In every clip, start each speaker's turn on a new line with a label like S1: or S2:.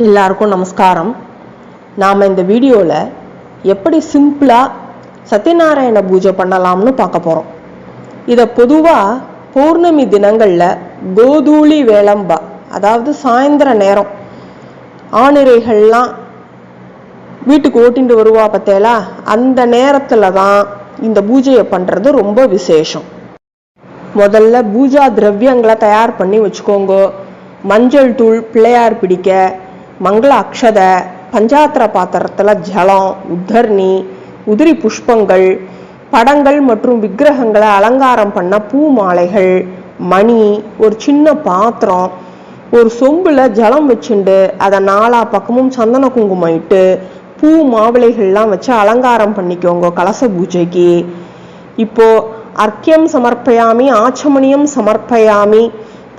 S1: எல்லாருக்கும் நமஸ்காரம். நாம் இந்த வீடியோவில் எப்படி சிம்பிளாக சத்யநாராயண பூஜை பண்ணலாம்னு பார்க்க போகிறோம் இதை பொதுவாக பௌர்ணமி தினங்களில் கோதூளி வேளம்பா அதாவது சாயந்தர நேரம் ஆணிரைகள்லாம் வீட்டுக்கு ஓட்டிட்டு வருவா பார்த்தேலா அந்த நேரத்தில் தான் இந்த பூஜையை பண்ணுறது ரொம்ப விசேஷம். முதல்ல பூஜா திரவியங்களை தயார் பண்ணி வச்சுக்கோங்க. மஞ்சள் தூள் பிள்ளையார் பிடிக்க மங்கள அக்ஷத பஞ்சாத்திர பாத்திரத்தில் ஜலம் உத்தர்ணி உதிரி புஷ்பங்கள் படங்கள் மற்றும் விக்கிரகங்களை அலங்காரம் பண்ண பூ மாலைகள் மணி ஒரு சின்ன பாத்திரம் ஒரு சொம்புல ஜலம் வச்சுண்டு அதை நாலா பக்கமும் சந்தன குங்குமம் இட்டு பூ மாவிளைகள்லாம் வச்சு அலங்காரம் பண்ணிக்கோங்க கலச பூஜைக்கு. இப்போ அர்க்கியம் சமர்ப்பயாமி ஆச்சமணியம் சமர்ப்பயாமி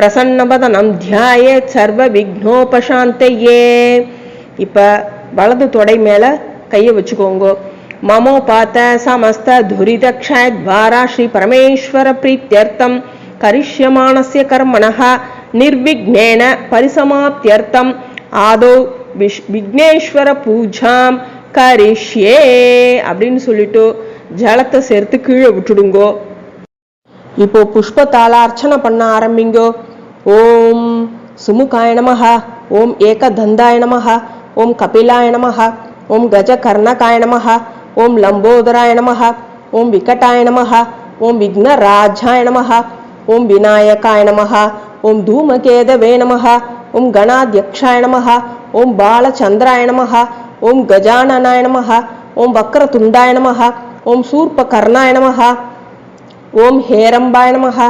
S1: பிரசன்னபதனம் தியாய சர்வ விக்னோபசாந்தையே இப்ப வலது தொடை மேல கையை வச்சுக்கோங்கோ. மமோ பாத்த சமஸ்த துரித துவாரா ஸ்ரீ பரமேஸ்வர பிரீத்தியர்த்தம். கரிஷ்யமானஸ்ய கர்மணா நிர்விக்னேன பரிசமாப்தியர்த்தம். ஆதோ விஷ் விக்னேஸ்வர பூஜாம் கரிஷ்யே அப்படின்னு சொல்லிட்டு ஜலத்தை சேர்த்து கீழே விட்டுடுங்கோ. இப்போ புஷ்பத்தால அர்ச்சனை பண்ண ஆரம்பிங்கோ. ओम सुमुखाय नम ओम एकधंदाय नम ओम कपिलाय नम ओम गजकर्णकाय नम ओम लंबोदराय नम ओम विकटाय नम ओम विघ्नराजाय नम ओम विनायकाय नम ओम धूमकेदवे नम ओम गणाध्यक्षाय नम ओम बालचंद्राय नम ओम गजाननाय नम ओम वक्रतुंडाय नम ओम शूर्पकर्णाय नम ओम हेरंबाय नमः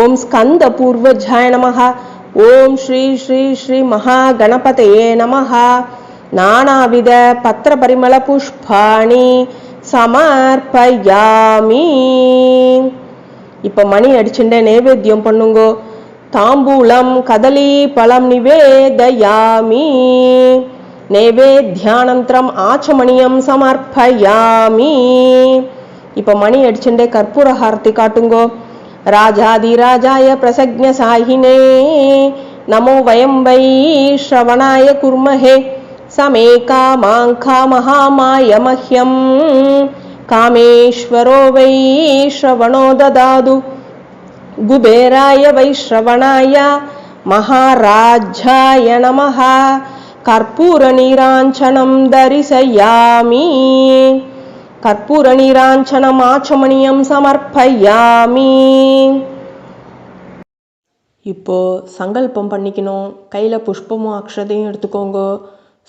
S1: ஓம் ஸ்கந்த பூர்வஜாய நமஹ. ஓம் ஸ்ரீ ஸ்ரீ ஸ்ரீ மகா கணபதயே நமஹ. நானாவித பத்திர பரிமள புஷ்பாணி சமர்ப்பயாமி. இப்ப மணி அடிச்சுட்டே நைவேத்தியம் பண்ணுங்கோ. தாம்பூலம் கதலி பழம் நிவேதயாமி. நைவேத்தியானந்தரம் ஆச்சமணியம் சமர்ப்பயாமி. இப்ப மணி அடிச்சுட்டே கற்பூர ஹாரதி காட்டுங்கோ. ராஜாதிராஜாய பிரசக்ஞ சாயினே நமோ வயம் வை ஸ்ரவணாய குர்மஹே. சமே காமாங்கா மகாமாய மஹ்யம். காமேஸ்வரோ வை ஸ்ரவணோ ததாது. குபேராய வை ஸ்ரவணாய மகாராஜாய நமஹா. கற்பூர நீராஞ்சனம் தரிசையாமி. கற்பூரநீராஞ்சனம் ஆச்சமணியம் சமர்ப்பயாமி. இப்போ சங்கல்பம் பண்ணிக்கணும். கையில் புஷ்பமும் அக்ஷதையும் எடுத்துக்கோங்க.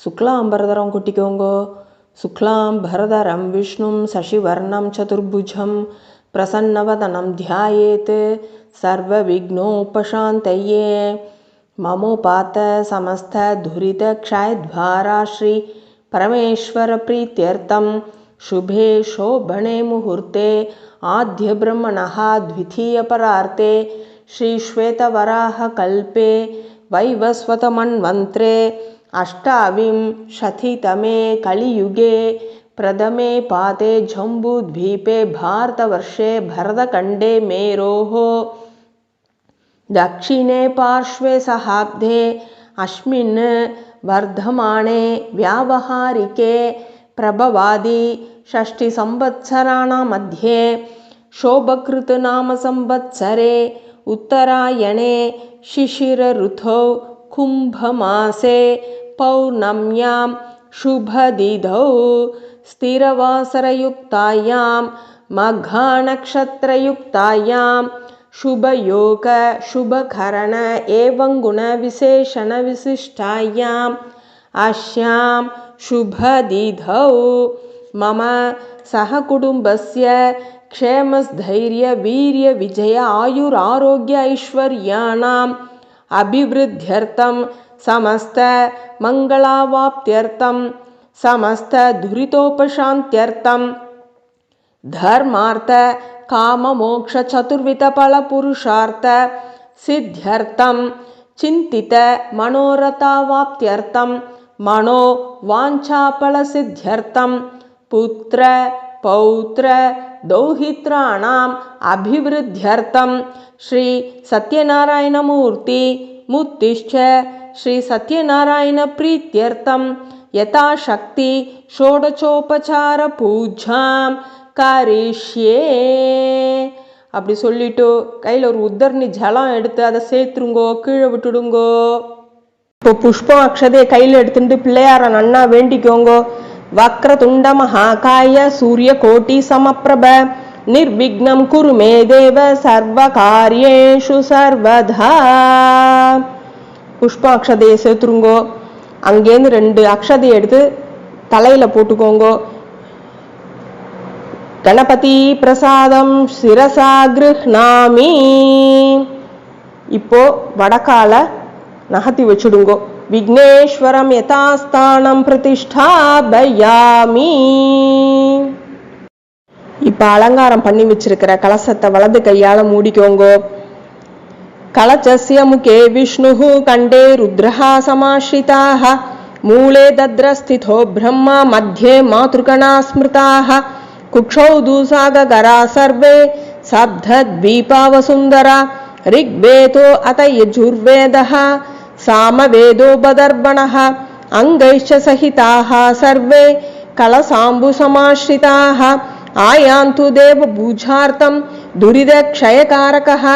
S1: சுக்லாம்பரதரம் கொட்டிக்கோங்க. சுக்லாம்பரதரம் விஷ்ணும் சசிவர்ணம் சதுர்புஜம் பிரசன்னவதனம் தியாயேத் சர்வ விக்னோபசாந்தையே மமோபாத்த சமஸ்த துரித க்ஷயத்வாரா ஸ்ரீ பரமேஸ்வர பிரீத்தியர்த்தம். शुभे शोभणे मुहूर्ते आद्यब्रह्मणः द्वितीयपरार्ते श्रीश्वेतवराहकल्पे वैवस्वतमन्वन्त्रे अष्टाविंशतितमे कलियुगे, प्रथमे पादे जम्बूद्वीपे भारतवर्षे भरतखण्डे मेरोः, दक्षिणे पार्श्वे सहाब्दे अस्मिन् वर्धमाने, व्यावहारिके प्रभवादि षष्टिसंवत्सराणां मध्ये शोभकृतनामसंवत्सरे उत्तरायणे शिशिरऋतौ कुम्भमासे पौर्णम्यां शुभदिधौ स्थिरवासरयुक्तायां मघानक्षत्रयुक्तायां शुभयोग शुभकरण एवं गुणविशेषणविशिष्टायाम् अस्यां शुभदिधौ। मम सहकुटुम्बस्य क्षेमस्थैर्यवीर्यविजय आयुरारोग्य ऐश्वर्याणाम् अभिवृद्ध्यर्थं समस्तमङ्गलावाप्त्यर्थं समस्तदुरितोपशान्त्यर्थं धर्मार्थ काममोक्षचतुर्विधफलपुरुषार्थ सिद्ध्यर्थं மனோ வாஞ்சாபலசித்தியர்த்தம். புத்திர பௌத்திர தௌஹித்ராணாம் அபிவிருத்தியர்த்தம். ஸ்ரீ சத்யநாராயணமூர்த்தி முத்திஷ்ட ஸ்ரீ சத்யநாராயண பிரீத்தியர்த்தம். யதாசக்தி ஷோடச்சோபச்சார பூஜாம். கரிஷ்யே. அப்படி சொல்லிட்டு கையில் ஒரு உத்தரணி ஜலம் எடுத்து அதை சேர்த்துருங்கோ கீழே விட்டுடுங்கோ. இப்போ புஷ்பம் அக்ஷதையை கையில் எடுத்துட்டு பிள்ளையார நன்னா வேண்டிக்கோங்கோ. வக்ர துண்ட மகாகாய சூரிய கோட்டி சமப்பிரப. நிர்விக்னம் குருமே தேவ சர்வ காரியேஷு சர்வதா. புஷ்ப அக்ஷதையை சேர்த்துருங்கோ அங்கேருந்து ரெண்டு அக்ஷதையை எடுத்து தலையில போட்டுக்கோங்கோ. கணபதி பிரசாதம் சிரசா கிருஹ்ணாமி இப்போ வடக்கால நகர்த்தி வச்சுடுங்கோ. விக்னேஸ்வரம் யதாஸ்தானம் பிரதிஷ்டாபயாமி. இப்ப அலங்காரம் பண்ணி வச்சிருக்கிற கலசத்தை வலது கையால மூடிக்கோங்கோ. கலச்சசிய முகே விஷ்ணு கண்டே ருத்ரஹா சமாஸ்ரிதாக மூலே தத்ரஸ்திதோ பிரம்மா மத்தியே மாத்ருகணா ஸ்மிருதாக குக்ஷௌ தூசாகரா சர்வே சப்தத்வீபாவசுந்தரா ரிக்வேதோ அத யஜுர்வேதா सामवेदोपदर्पणः अङ्गैश्च सहिताः सर्वे कलसाम्बुसमाश्रिताः आयान्तु देवपूजार्थं दुरिदक्षयकारकः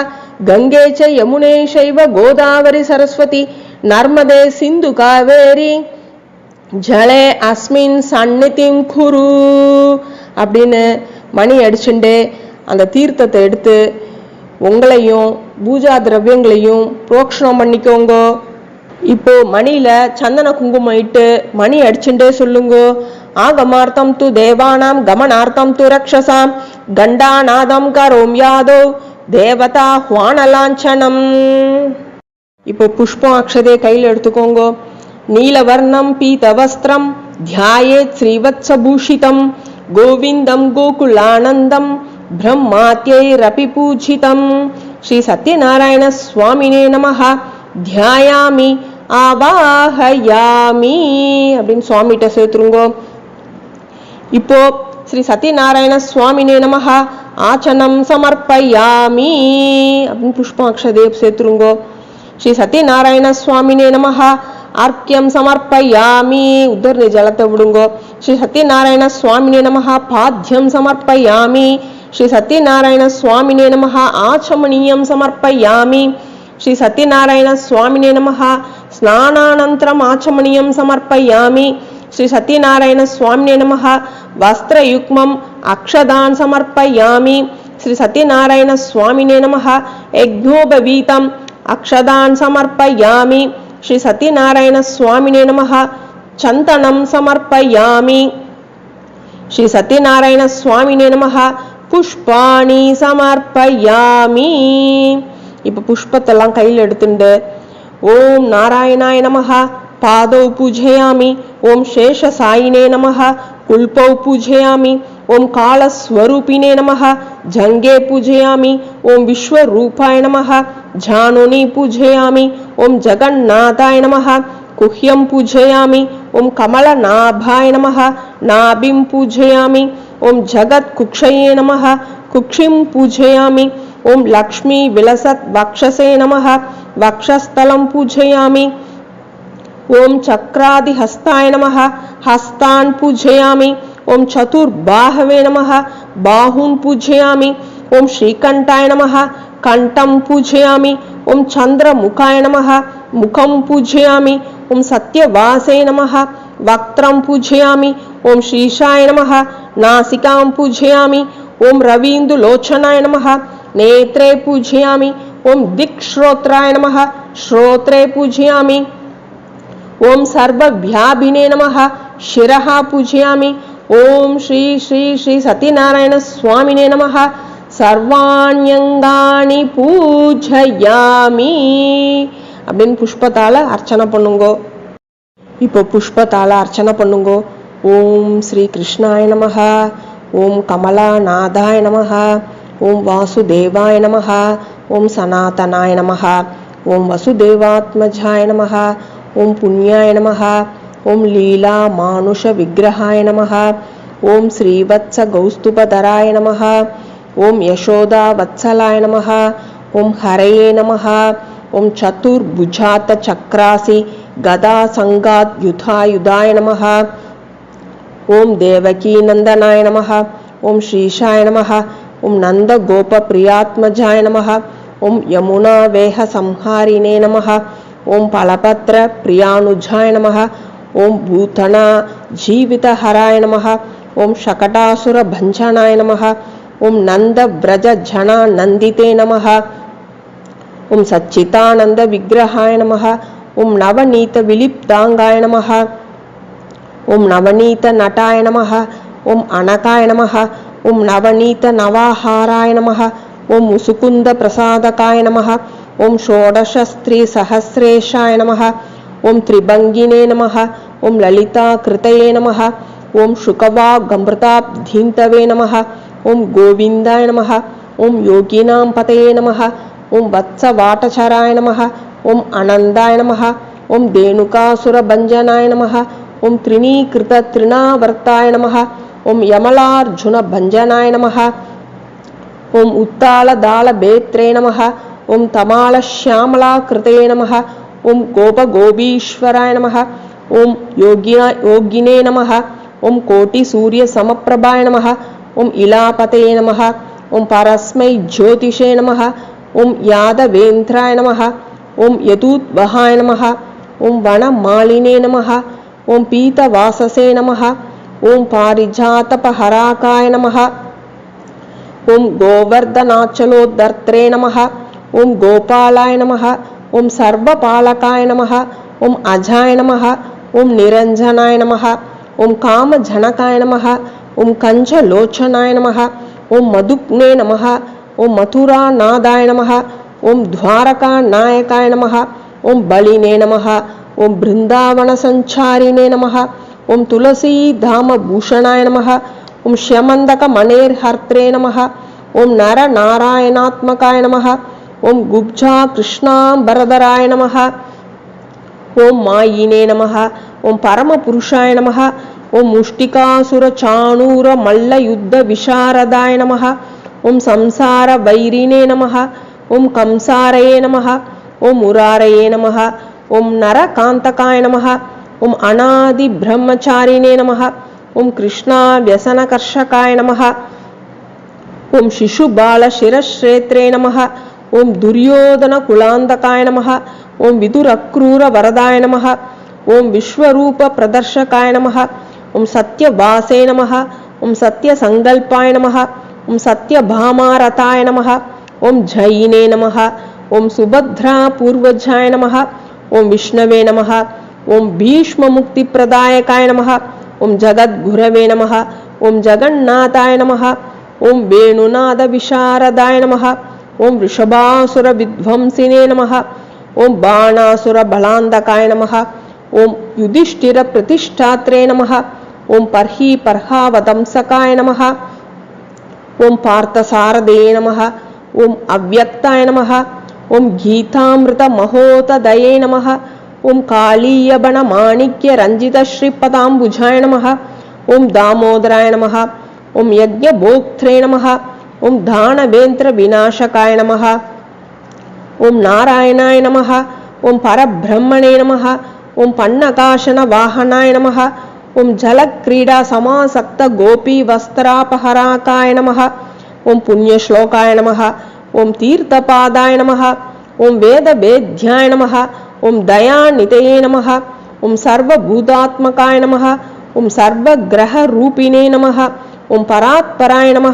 S1: गङ्गे च यमुने चैव गोदावरि सरस्वती नर्मदे सिन्धु कावेरी ஜலே அஸ்மின் சந்நிதிம் குரு அப்படின்னு மணி அடிச்சுண்டு அந்த தீர்த்தத்தை எடுத்து உங்களையும் பூஜா திரவியங்களையும் புரோக்ஷணம் பண்ணிக்கோங்க இப்போ மணியில சந்தன குங்குமம் இட்டு மணி அடிச்சுட்டே சொல்லுங்க ஆகமார்த்தம் து தேவானாம் கமனார்த்தம் து ரக்ஷசாம் கண்டாநாதம் கரோம் யாதோ தேவதா ஹுவானலாஞ்சனம் இப்போ புஷ்பம் அக்ஷதே கையில் எடுத்துக்கோங்க நீலவர்ணம் பீதவஸ்திரம் தியாயேத் ஸ்ரீவத்சபூஷிதம் கோவிந்தம் கோகுலானந்தம் பிரம்மாத்யைரபி பூஜிதம் ஸ்ரீ சத்யநாராயண சுவாமினே நமஹ தியாயாமி ஆவாஹயாமி அப்படின்னு சுவாமிகிட்ட சேர்த்துருங்கோ இப்போ ஸ்ரீ சத்யநாராயண சுவாமினே நமஹ ஆச்சனம் சமர்ப்பயாமி அப்படின்னு புஷ்பாட்சதே சேர்த்துருங்கோ ஸ்ரீ சத்யநாராயண சுவாமினே நமஹ அர்க்கியம் சமர்ப்பயாமி உத்தரணி ஜலத்தை விடுங்கோ ஸ்ரீ சத்யநாராயண சுவாமினே நமஹ பாத்தியம் சமர்ப்பயாமி ஸ்ரீ சத்யநாராயண சுவாமினே நமஹ ஆச்சமணியம் சமர்ப்பயாமி ஸ்ரீ சத்யநாராயண சுவாமினே நமஹ స్నానానంతరం ఆచమనీయం సమర్పయామి శ్రీ సత్యనారాయణ స్వామినే నమ వస్త్రయుగ్మం అక్షదాన్ సమర్పయామి శ్రీ సత్యనారాయణ స్వామినే నమ యజ్ఞోపవీతం అక్షదాన్ సమర్పయామి శ్రీ సత్యనారాయణ స్వామినే నమ చందనం సమర్పయామి శ్రీ సత్యనారాయణ స్వామినే నమ புஷ்பாணி சமர்ப்பயாமி இப்போ புஷ்பத்தெல்லாம் கையில் எடுத்துண்டு ओम नारायणाय नमः। पादौ पूजयामि। शेष सायिने नमः। कुल्पौ पूजयामि। ओम काल स्वरूपिने नमः। जंगे पूजयामि। ओम विश्व रूपाय नमः। जानोनि पूजयामि। ओम जगन्नाथाय नमः। कुह्यं पूजयामि। ओम कमलनाभाय नमः। नाभिं पूजयामि। ओम जगत कुक्षये नमः। कुक्षिं पूजयामि। विलस वक्षसे नमः। వక్షస్థలం పూజయామి. ఓం చక్రాది హస్తాయ నమ. హస్తాన్ పూజయామి. ఓం చతుర్బాహవే నమ. బాహూన్ పూజయామి. ఓం శ్రీకంఠాయ నమ. కంఠం పూజయామి. ఓం చంద్రముఖాయ నమ. ముఖం పూజయామి. ఓం సత్యవాసే నమ. వక్త్రం పూజయామి. ఓం శ్రీషాయ నమ. నాసికాం పూజయామి. ఓం రవీందులోచనాయ నమ. నేత్రే పూజయామి. ఓం దిక్ శ్రోత్రాయ నమ శ్రోత్రే పూజయామి ఓం సర్వవ్యాభినే నమ శిర పూజయామి ఓం శ్రీ శ్రీ శ్రీ సత్యనారాయణ స్వామినే నమ சர்வாண்யங்காணி பூஜையாமி அப்படின்னு புஷ்பத்தால் அர்ச்சனை பண்ணுங்கோ இப்போ புஷ்பத்தால் அர்ச்சனை பண்ணுங்கோ ஓம் ஸ்ரீ கிருஷ்ணாய நமகா ஓம் கமலா நாதாய நமகா ஓம் வாசுதேவாய நமகா ఓం సనాతనాయ నమ ఓం వసుదేవాత్మజాయ నమ ఓం పుణ్యాయ నమ ఓం లీలా మానుష విగ్రహాయ నమ ఓం శ్రీవత్స గౌస్తుపధరాయ నమ ఓం యశోదా వత్సలాయ నమ ఓం హరయే నమ ఓం చతుర్భుజాత చక్రాసి గదా సంగాత్ యుధాయుధాయ నమ ఓం దేవకీనందనాయ నమ ఓం శ్రీషాయ నమ ఓం నందగోప ప్రియాత్మజాయ నమ ఓం యమునా వేహ సంహారిణే నమ. ఓం ఫలపత్ర ప్రియానుజాయ నమ. ఓం భూతణ జీవితహరాయ నమ. ఓం శకటాసుర భంజనాయ నమ. ఓం నంద వ్రజ జనా నందితే నమ. ఓం సచ్చితానంద విగ్రహాయ నమ. ఓం నవనీత విలిప్తాంగాయ నమ. ఓం నవనీత నటాయ నమ. ఓం అనకాయ నమ. ఓం నవనీత నవాహారాయ నమ. ఓం ముసుకుంద ప్రసాదకాయ నమ ఓం షోడశస్త్రీ సహస్రేషాయ నమ ఓం త్రిభంగినే నమ ఓం లలితాకృతయే నమ ఓం శుకవాగమృతాబ్ధీంతవే నమ ఓం గోవిందాయ నమ ఓం యోగినాం పతయే నమ ఓం వత్సవాటచరాయ నమ ఓం అనందాయ నమ ఓం దేణుకాసురభంజనాయ నమ ఓం త్రిణీకృతత్రిణావర్తాయ నమ ఓం యమలార్జునభంజనాయ నమ ఓం ఉత్తాళదాళభేత్రే నమ ఓం తమాళశ్యామలాకృతే నమ ఓం గోపగోపీశ్వరాయ నమ ఓం యోగినా యోగినే నమ ఓం కోటిసూర్యసమప్రభాయ నమ ఓం ఇలాపతే నమ ఓం పరస్మై జ్యోతిషే నమ ఓం యాదవేంద్రాయ నమ ఓం యతూద్వహాయ నమ ఓం వనమాలినే నమ ఓం పీతవాససే నమ ఓం పారిజాతపహరాకాయ నమ ओं गोवर्धनाचलोद्धर्त्रे नमः ओं गोपालाय नमः ओं सर्वपालकाय नमः ओं अजाय नमः ओं निरंजनाय नमः ओं कामजनकाय नमः ओं कंचलोचनाय नमः ओं मधुक्ने नमः ओं मथुरानादाय नमः ओं द्वारकानायकाय नमः ओं बलिने नमः ओं बृन्दावनसञ्चारिणे नमः ओं तुलसीधामभूषणाय नमः ఓం శమందక మణేర్హర్త్రే నమ ఓం నర నారాయణాత్మకాయ నమ ఓం గుబ్జా కృష్ణాంబరధరాయ నమ ఓం మాయినే నమ ఓం పరమ పురుషాయ నమ ఓం ముష్టికాసుర చాణూర మల్ల యుద్ధ విశారదాయ నమ ఓం సంసార వైరినే నమ ఓం కంసారయే నమ ఓం మురారయే నమ ఓం నరకాంతకాయ నమ ఓం అనాది బ్రహ్మచారిణే నమ नरकान्तकाय नमः ॐ अनादिब्रह्मचारिणे नमः ॐ कृष्णाव्यसनकर्षकाय नमः ॐ शिशुबालशिरश्रेत्रे नमः ॐ दुर्योधनकुलान्तकाय नमः ॐ विदुरक्रूरवरदाय नमः ॐ विश्वरूपप्रदर्शकाय नमः ॐ सत्यवासे नमः ॐ सत्यसङ्कल्पाय नमः ॐ सत्यभामारताय नमः ॐ जयिने नमः ॐ सुभद्रापूर्वजाय नमः ॐ विष्णवे नमः ॐ भीष्ममुक्तिप्रदायकाय नमः ॐ जगद्गुरवे नमः ॐ जगन्नाथाय नमः ॐ वेणुनादविशारदाय नमः ॐ वृषभासुरविध्वंसिने नमः ॐ बाणासुरबलान्तकाय नमः ॐ नमः ॐ पर्हि पर्हावदंसकाय नमः ॐ पार्थसारदे नमः ॐ अव्यक्ताय नमः ॐ गीतामृतमहोतदये नमः ॐ कालीयबणमाणिक्यरञ्जितश्रीपदाम्बुजाय नमः ॐ दामोदराय नमः ॐ यज्ञभोक्त्रे नमः ॐ दानवेन्द्रविनाशकाय नमः ॐ नारायणाय नमः ॐ परब्रह्मणे नमः ॐ पन्नकाशनवाहनाय नमः ॐ जलक्रीडासमासक्तगोपीवस्त्रापहराकाय नमः ॐ पुण्यश्लोकाय नमः ॐ तीर्थपादाय नमः ॐ वेदवेद्याय नमः ఓం దయానితయే నమ ఓం సర్వభూతాత్మకాయ నమ ఓం సర్వగ్రహ రూపిణే నమ ఓం పరాత్పరాయ నమ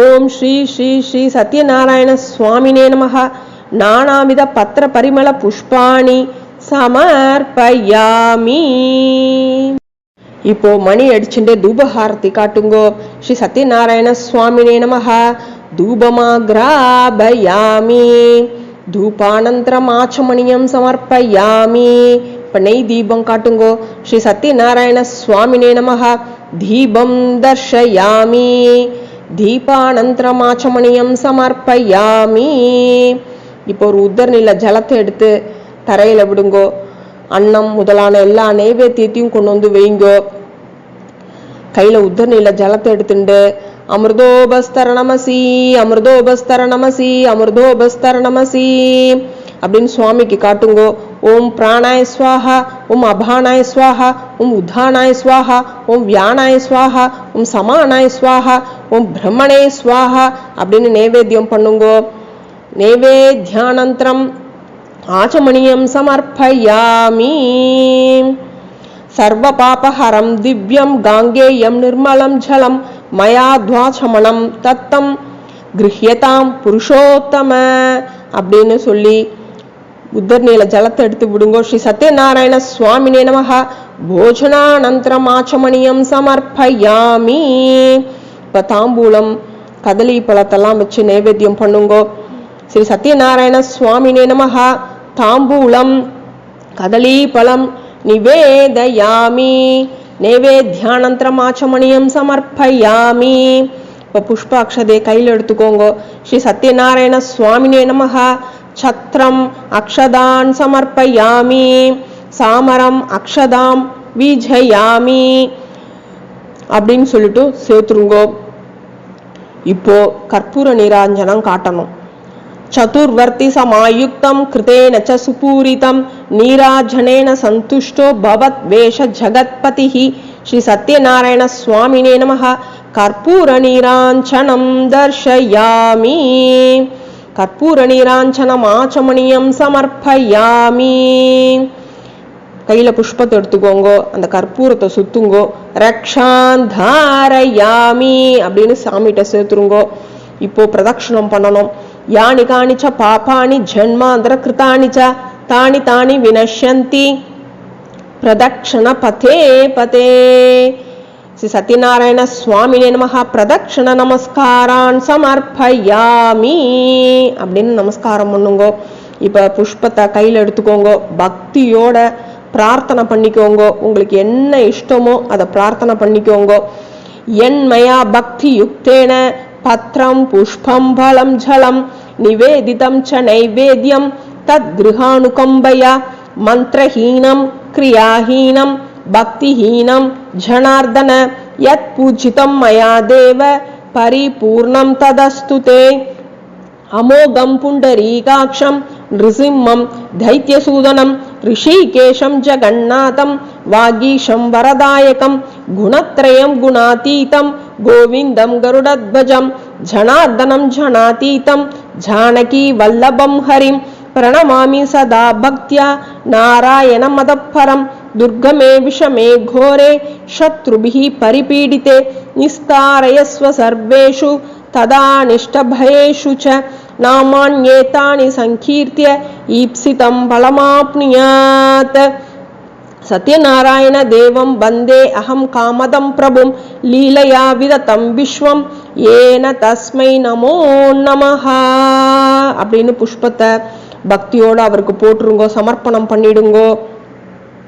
S1: ఓం శ్రీ శ్రీ శ్రీ సత్యనారాయణ స్వామినే నమ నానావిధ పత్ర పరిమళ పుష్పాణి సమర్పయామి. இப்போ మణి అడిచిండే தூபஹாரதி కాటుంగో శ్రీ సత్యనారాయణ స్వామినే నమ தூபமாகிராபயாமி தூபானந்தரம் ஆச்சமணியம் சமர்ப்பயாமி. இப்ப நெய் தீபம் காட்டுங்கோ. ஸ்ரீ சத்யநாராயண சுவாமினே நமகா தீபம் தர்ஷயாமி. தீபானந்தரம் ஆச்சமணியம் சமர்ப்பயாமி. இப்போ ஒரு உத்தர்நில ஜலத்தை எடுத்து தரையில விடுங்கோ. அன்னம் முதலான எல்லா நெய்வேத்தியத்தையும் கொண்டு வந்து வைங்கோ. கையில் உத்தர்நில ஜலத்தை எடுத்துட்டு அமிர்தோபஸ்தரணமசி அமிர்தோபஸ்தரணமசி அமிர்தோபஸ்தரணமசி அப்படின்னு சுவாமிக்கு காட்டுங்கோ ஓம் பிராணாய ஸ்வாஹா ஓம் அபானாய ஸ்வாஹா ஓம் உத்தானாய ஸ்வாஹா ஓம் வியானாய ஸ்வாஹா ஓம் சமானாய ஸ்வாஹா ஓம் பிரம்மணே ஸ்வாஹா அப்படின்னு நைவேத்தியம் பண்ணுங்கோ நைவேத்தியானந்தரம் ஆச்சமணியம் சமர்ப்பயாமி சர்வ பாபஹரம் திவ்யம் காங்கேயம் நிர்மலம் ஜலம் மயாத்வாசமணம் தத்தம் கிரகியதாம் புருஷோத்தம அப்படின்னு சொல்லி உத்தர்நீல ஜலத்தை எடுத்து விடுங்கோ. ஸ்ரீ சத்யநாராயண சுவாமினே நமக. போஜனானந்தரம் ஆச்சமணியம் சமர்ப்பயாமி. இப்போ தாம்பூலம் கதலி பழத்தெல்லாம் வச்சு நைவேத்தியம் பண்ணுங்கோ. ஸ்ரீ சத்யநாராயண சுவாமினே நமக. தாம்பூலம் கதலி பழம் நிவேதயாமி. நைவேத்தியானந்தரமாச்சமணியம் சமர்ப்பயாமி இப்போ புஷ்பாட்சதே கையில் எடுத்துக்கோங்க ஸ்ரீ சத்யநாராயண சுவாமினே நமஹ சத்ரம் அக்ஷதான் சமர்ப்பயாமி சாமரம் அக்ஷதாம் வீஜயாமி அப்படின்னு சொல்லிட்டு சேர்த்துருங்கோ இப்போ கற்பூர நீராஞ்சனம் காட்டணும் చతుర్వర్తి సమాయుక్తం కృతేన చ సుపూరితం నీరాజనేన సంతుష్టో భవత్ వేష జగత్పతి శ్రీ సత్యనారాయణ స్వామినే నమ కర్పూర నీరాంఛనం దర్శయామి కర్పూర నీరాంఛనమాచమణీయం సమర్పయామి கையில் పుష్ప எடுத்துக்கோங்கோ అంత கற்பூரத்தை సుత్తుంగో రక్షాంధారయామి அப்படின்னு సామిట సేతురుంగో ఇప్పో ప్రదక్షిణం பண்ணணும் யானி காணிச்ச பாபாணி ஜன்மாந்திர கிருதாணி ச தானி தானி வினஷ்யந்தி பிரதக்ஷண பதே பதே ஸ்ரீ சத்யநாராயண சுவாமினே நமஹ பிரதக்ஷண நமஸ்காரான் சமர்ப்பயாமி அப்படின்னு நமஸ்காரம் பண்ணுங்கோ. இப்போ புஷ்பத்தை கையில் எடுத்துக்கோங்க. பக்தியோட பிரார்த்தனை பண்ணிக்கோங்க. உங்களுக்கு என்ன இஷ்டமோ அதை பிரார்த்தனை பண்ணிக்கோங்க. என்மயா பக்தி யுக்தேன பத்ரம் புஷ்பம் பலம் ஜலம் நிவேதிதம் ச நைவேத்தியம் தத்கிருகானுகம்பயா மந்திரஹீனம் கிரியாஹீனம் பக்திஹீனம் ஜனார்தன யத் பூஜிதம் மயா தேவ பரிபூர்ணம் ததஸ்து தே அமோகம் புண்டரீகாட்சம் நிருசிம்மம் தைத்தியசூதனம் ரிஷிகேஷம் ஜெகநாதம் வாகீஷம் வரதாயகம் குணத்ரயம் குணாதீதம் गोविन्दं गरुडध्वजं, जनार्दनं जनातीतं जानकीवल्लभं हरिं, प्रणमामि सदा भक्त्या नारायणमदपरं दुर्गमे विषमे घोरे, शत्रुभिः परिपीडिते, निस्तारयस्व सर्वेषु तदानिष्टभयेषु च, नामान्येतानि सङ्कीर्त्य, ईप्सितं फलमाप्नुयात् सत्यनारायणदेवं वंदे अहं कामदं प्रभुं लीलया विदतं विश्वं ஏன தஸ்மை நமோ நமஹா அப்படின்னு புஷ்பத்தை பக்தியோட அவருக்கு போட்டுருங்கோ சமர்ப்பணம் பண்ணிடுங்கோ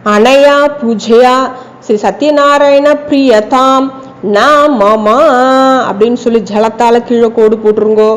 S1: அனயா பூஜையா ஸ்ரீ சத்யநாராயண பிரியதாம் நாமமா அப்படின்னு சொல்லி ஜலத்தால கீழே கோடு போட்டுருங்கோ